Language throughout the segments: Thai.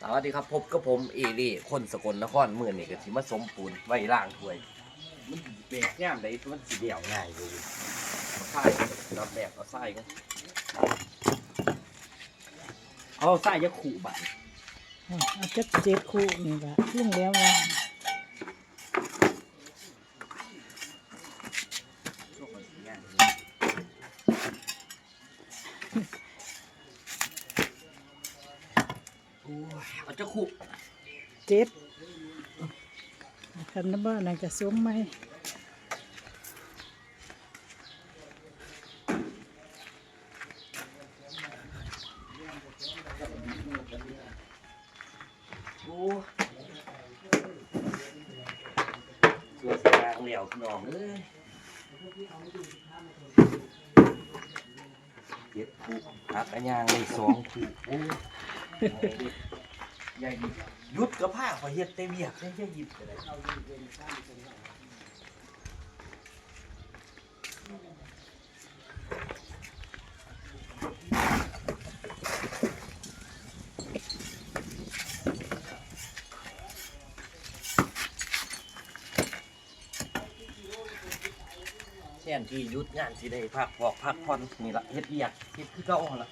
สวัสดีครับพบกับผมเอรีคนสกลนครเมื่อนี่ก็สิมาสมปูนไว้ล่างถ้วย มันแบกย่ามใดมันสิเดี่ยวง่ายเลยเอาไส้รับแบบเอาไส้กันเอาไส้ยะขู่บัตรอะเอาจักเจ็ดคู่นี่ละลุงแล้วว่า โอ้ยเอาจะขู่ เจ็ดคันนั้นบ้านนั่นก็สมไหมโอ้ตัวสีแดงเหลียวพี่น้องเอ้ยเจ็ดคู่หักอันยางเลยสองคู่โอ้ ยใหญ่ดิยุดกับผ้าขอเฮ็ดเต็มเบียกได้แค่หยิบก็ได้แช่นที่หยุดงานที่ได้พักพอกพักผ่อนนี่ละเฮ็ดเบียกเฮ็ดคือเก่าหั่นละ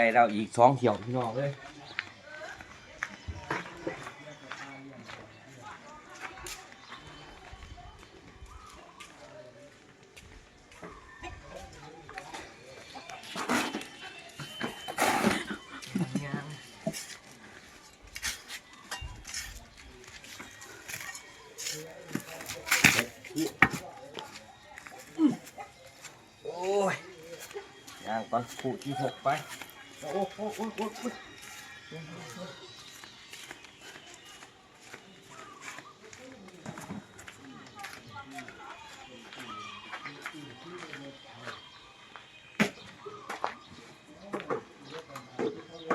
ไก่เราอีกสองเขียวพี่น้องเลยโอ้ยย่างก่อนผูที่หกไป อ้โหโอ้โหโอ้โห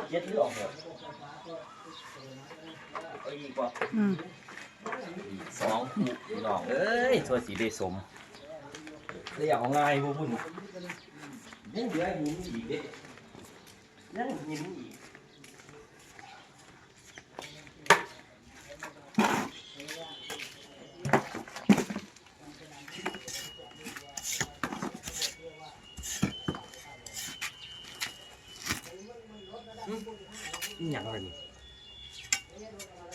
เย็ดเลือดออกหมดเอาอีกว่าอืมสองผูพี่น้องเอ้ยตัวสีได้สมเรียกเอาง่ายพวกพุ่นยังเหลือหินอีกเด้ ยังหินอีกอย่างไรนี่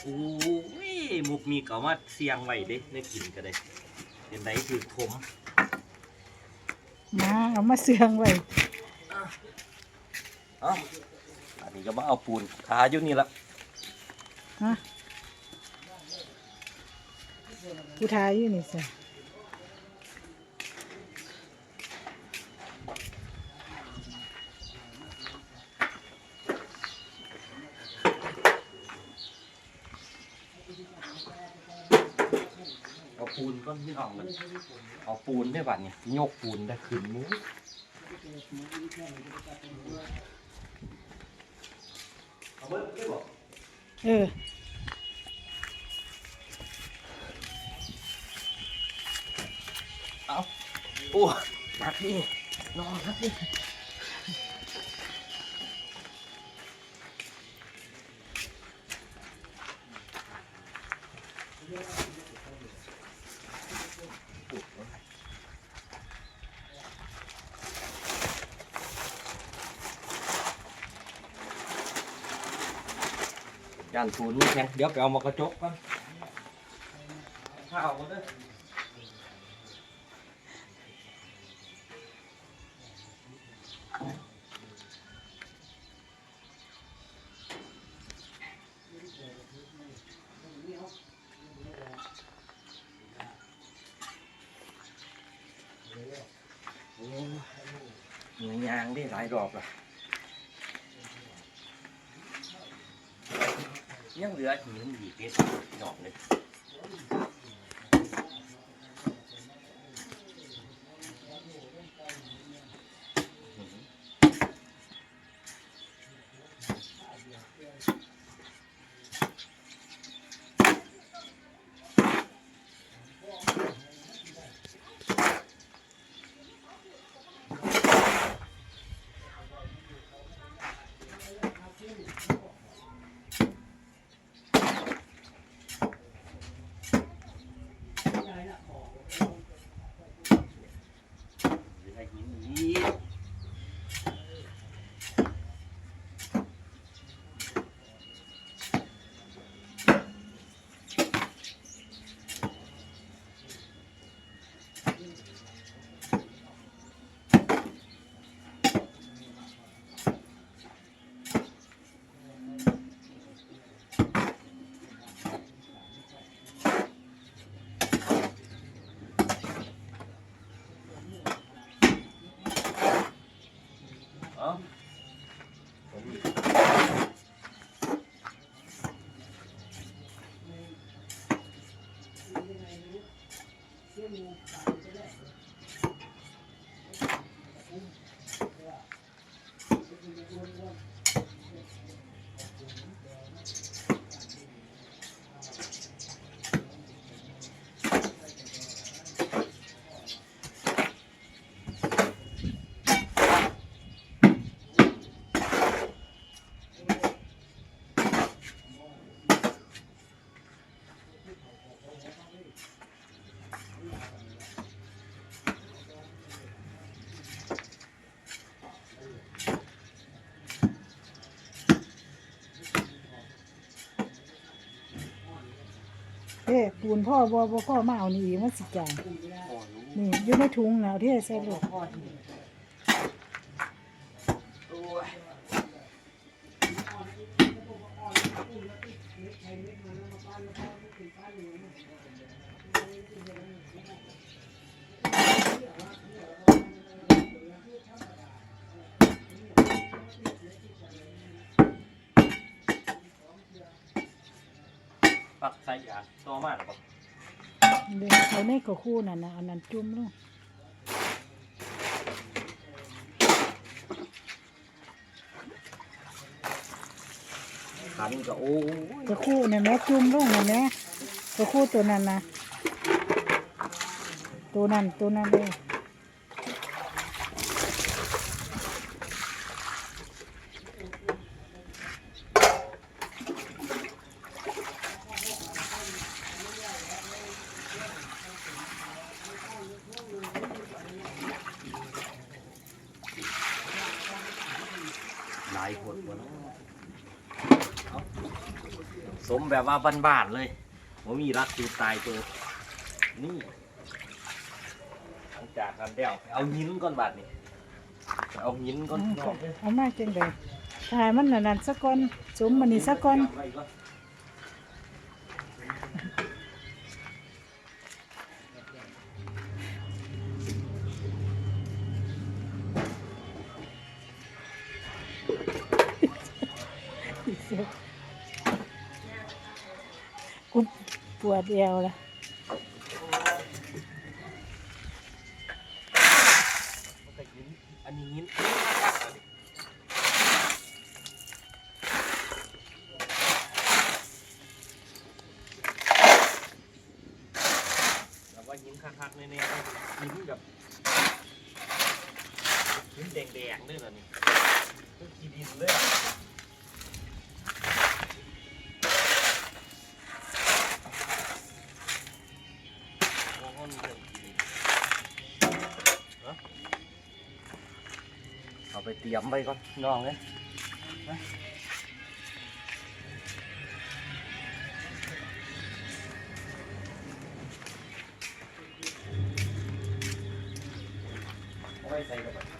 โอ้ยมุกมีก็มาเสียงไว้เด้ในกินก็ได้เป็นไดคือขมมาเอามาเสืองไว้ เอ้าอันนี้ก็มาเอาปูนทาอยู่นี่ละฮะผู้ทายอยู่นี่สิเอาปูนก้อนที่น้องมันเอาปูนได้บัดเนี่ยยกปูนได้ขึ้นมือ เอาเบิ้ลได้บอเออเอาโอ้หนักดินอนนักดิ ย่านปูนนี่แข็งเดี๋ยวไปเอามากระจกก่อนข้าวมาเด้อโอ้ยเหนื่อยยางได้หลายรอบละ ยังเหลือหินอีกนิดดอกเลย magnesium. примерка. เอ้ปูนพ่อบ่บ่พ่อมาเอานี่อีกมันสิจ่ายนี่อยู่ในถุงแล้วที่ใส่ลูก โอ้ย ปักใส่ยาต่อมาหรอปะเดี๋ยวเอาในกระคู่นั่นน่ะอันนั้นจุ่มลงขันก็โอ้ยกระคู่นั่นแหละจุ่มลงนั่นแหละกระคู่ตัวนั้นนะตัวนั้นตัวนั้นเลย หลายหดวะเนาะเอา สมแบบว่าบ้านๆเลยว่ามีรักตูตายตัวนี่หลังจากกันแล้วไปเอาหินก้อนบาดนี่ไปเอาหินก้อนน้อกเอ้ยเอามาจังไดถ่ายมันนั่นนั่นสักก้อนจุ่มมันนี่สักก่อนไว้ก่อน กูปวดเอวละ เอาไปเตรียมไว้ก่อนน้องเลยนะเอาไว้ใส่กับ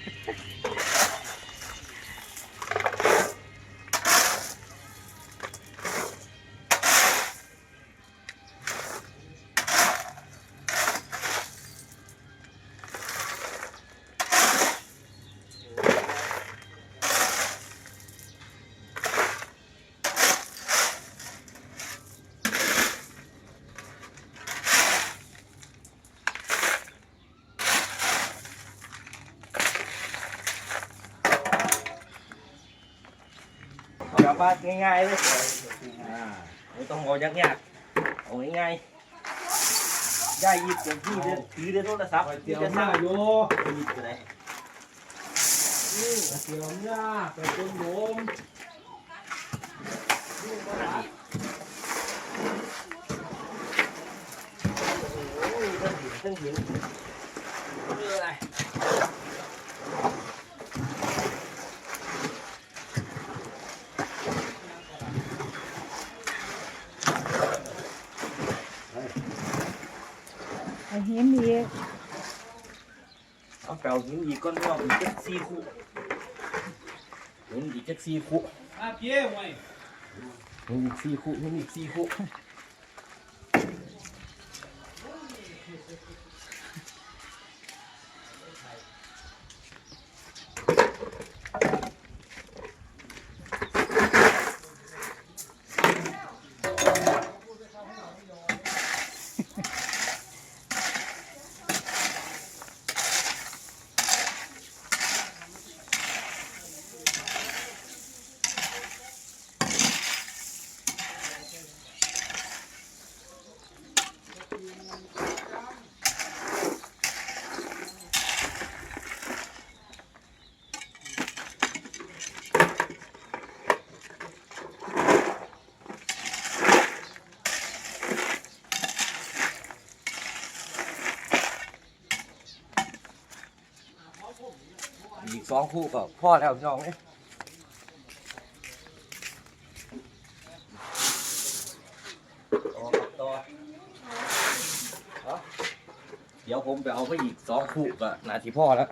อปาง่ายๆเลยอ่าไม่ต้องเอายากๆเอาง่ายๆย่าหยิบอย่างที่เดินถือเดินโทรศัพท์เดี๋ยวจะมาสั่งโยหยิบไปไหนเดี๋ยวเนี่ยไปต้นโดมโอ้ยเรื่องหินเรื่องหินเรื่องอะไร ห็นอีกเอาเปล่าหินอีกก้อนงอกอีกจักสี่คู่หินอีกจักสี่คู่อาเพี้ยไว้หินอีกสี่คู่หินอีกสี่คู่ สองคู่ก็พ่อแล้วพี่น้องเนี่ยต่อครับต่อเอาเดี๋ยวผมไปเอาไปอีกสองคู่ก็นาทีพ่อแล้ว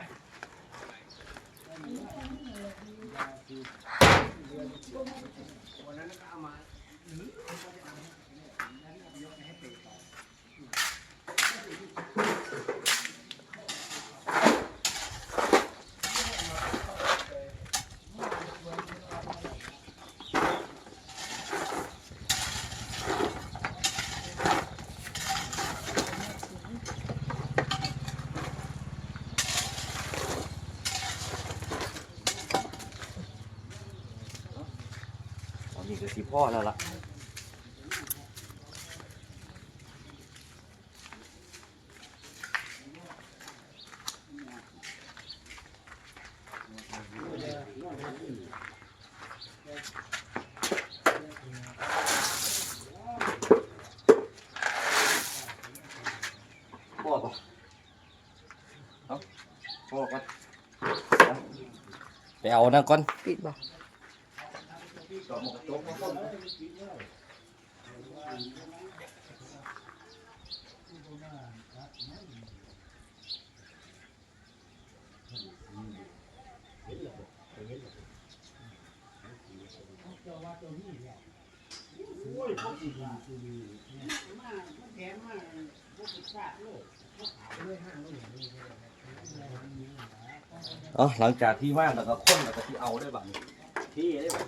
พ่อแล้วล่ะพ่อปะเอาพ่อก่อนไปเอานั่นก่อนปิดบ่ อ๋อหลังจากที่ว่างแล้วก็ค้นแล้วก็ที่เอาได้บ้างที่ได้บ้าง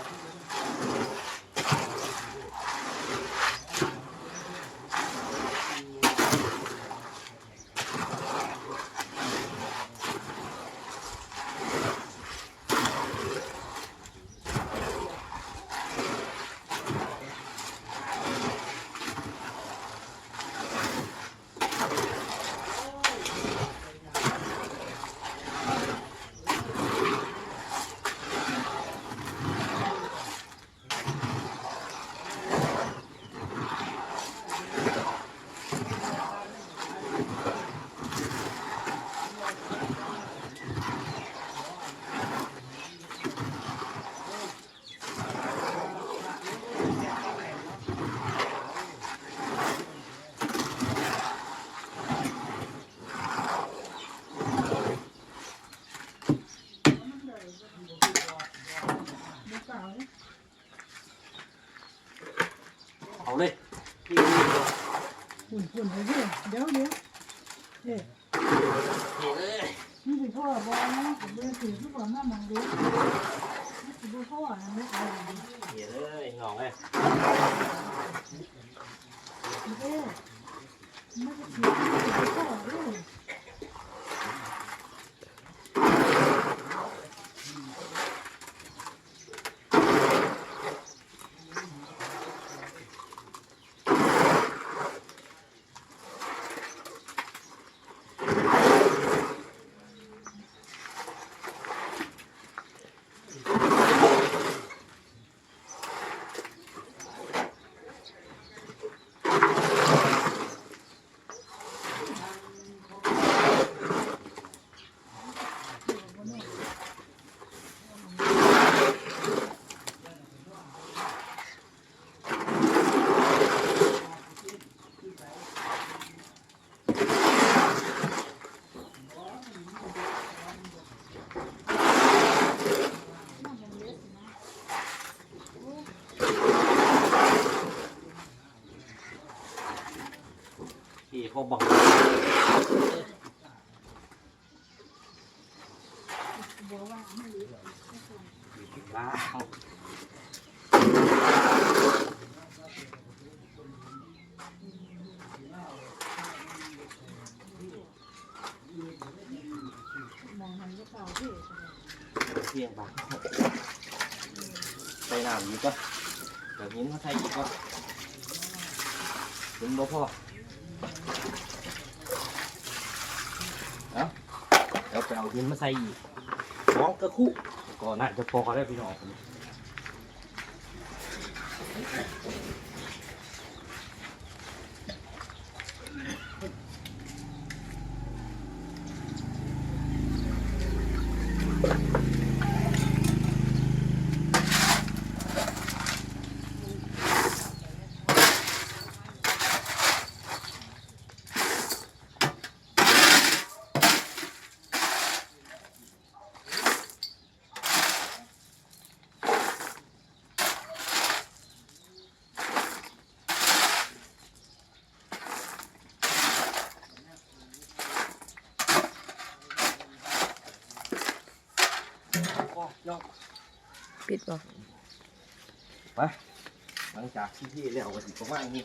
เอาเลย ปุ่นปุ่นไปเรื่อยเดี๋ยวเดี๋ยวเอ๊ะ นี่เลย นี่สิพ่อบ่นะเบิ่งสิคือบ่มามองดูนี่สิบ่พ่อนะไม่เอาดิ นี่ องเลยเอ๊ะมันจะสิบ่พ่อเด้อ ที่เขาบัง บัวว่าไม่รู้ ล้าง มองหันก็เปล่าพี่ เพียงปะใส่น้ำอีกก็เดี๋ยว หินมาใส่อีกก็ถึงบ่พอเอาเดี๋ยวไปเอาหินมาใส่อีกสองกระคุก่อนน่าจะพอได้พี่น้อง ผมก็ย่องปิดบ่หลังจากที่ที่แล้วก็สิประมาณนี้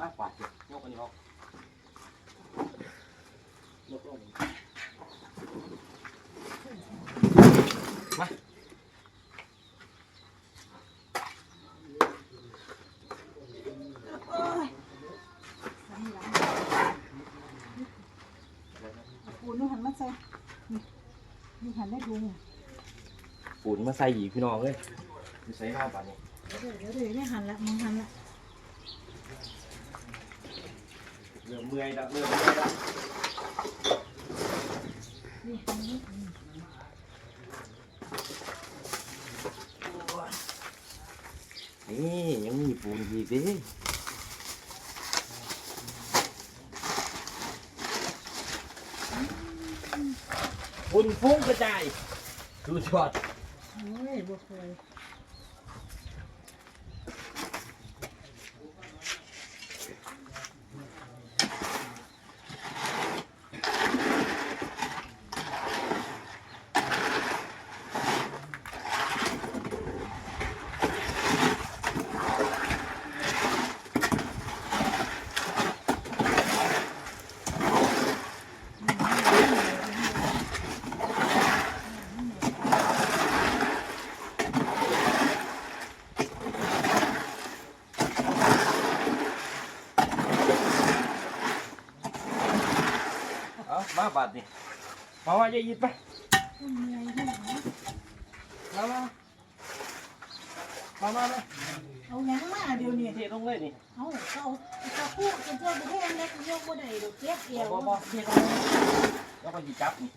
มากกว่าเดี๋ยวยกอันนี้ออกยกลงมา ปูนหันมาใส่ นี่หันได้ดูปูนมาใส่อีกพี่น้องเลยมีใส่ข้าวป่านนี้เดี๋ยวเดี๋ยวเดี๋ยวได้หันละมึงหันละเริ่มเมื่อยแล้วเริ่มเมื่อยแล้วนี่หันนี่นี่ยังมีปูนอีกดิ ปูนฟุ้งกระจายดูชอด โอ้ยบ่เคย บาดนี่มาว่าจะยิดไปต้นใหญ่ที่ไหนมามามามามาเอาหยังมาเดี๋ยวนี้ เทลงเลยนี่เอาเอาเอาคู่จนเจ้าประเทศเล็กยกบ่ได้ดอกเจ็บเอวบ่บ่เทลงเลยแล้วก็หยิจับนี่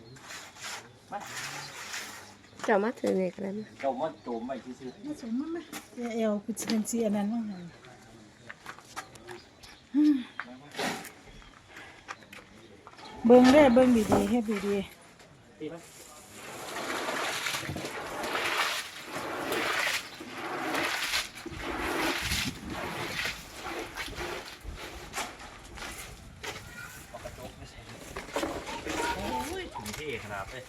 เจ้ามาถือนี่ก็ได้มั้ยเจ้ามาโจมไปซื่อมาสมมันมาเอวคือเป็นสีอันนั้นว่าหัน เบิ้งได้เบิ้งดีๆเฮ็ดดีๆตีไหมโอ้ยถุงเท่ขนาดเลย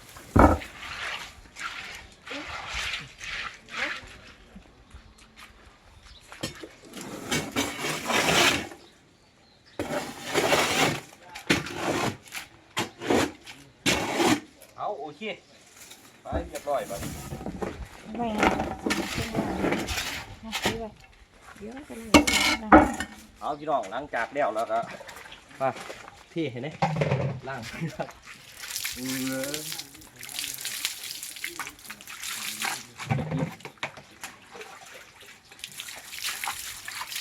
เอาโอเคไปเรียบร้อยบัดนี้ๆไว้ให้เป็นว่าเยอะกันเลยเอาพี่น้องหลังจากแล้วแล้วก็มาที่เห็นไหมล่างเออ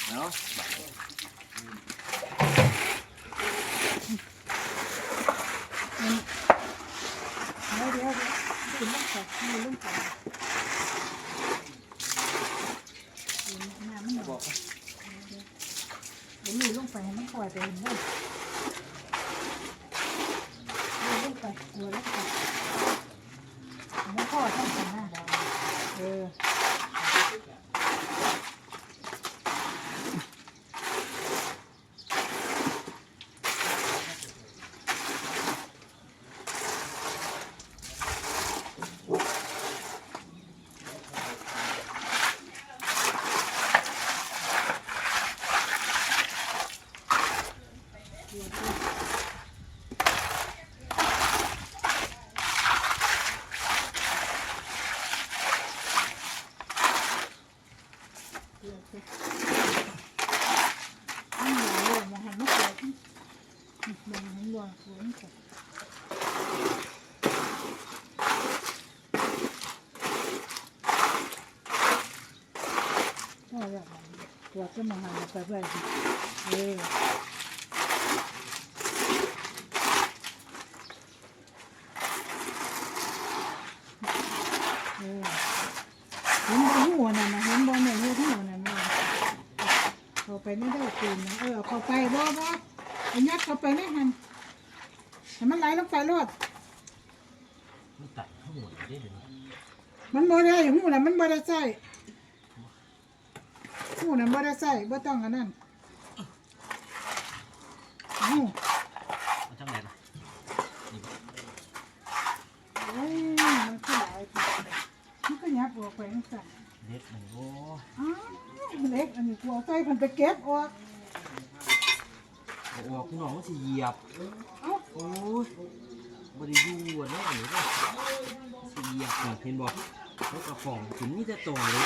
เนาะ เดี๋ยวเดี๋ยวเดี๋ยวกินลงไปมีลงไปกินน้ำมันหน่อยเดี๋ยวมีลงไปให้มันปล่อยไปเห็นไหมเอาลงไปกลัวลงไปแล้วพ่อต้องทำหน้าเราเออ นี่เหลือมองหันไม่เกิดมองหันวัวหัวไม่เกิดก็แบบตัวก็มองหัน ไปไปเออเออเห็นบอหัวน่ะนะเห็นบอลเนี่ยหัวน่ะนะเขาไปไม่ได้ตีนนะเออเอาเข้าไปบ่บ่เอายัดเขาไปไม่หันให้มันไหลลงไปรอดมันตัดทั้งหมดได้เลยมันบ่ได้หูนะมันบ่ได้ใส่ หูน่ะบ่ได้ใส่บ่ต้องอันนั้นหูมันจังไหนล่ะโอ้ยมันก็หลายทีมันก็ยับออกไปจังซั่นเด็ดหนึ่งโอ้อ้าวเล็กอันนี้กลัวใส่เพิ่นไปเก็บออกเอาออกพี่น้องมันสิเหยียบเอ้าโอ้ยบริยูอะเนาะอันนี้ก็สิเหยียบนี่เห็นบ่แล้วก็ของถึงนี่จะต่อเลย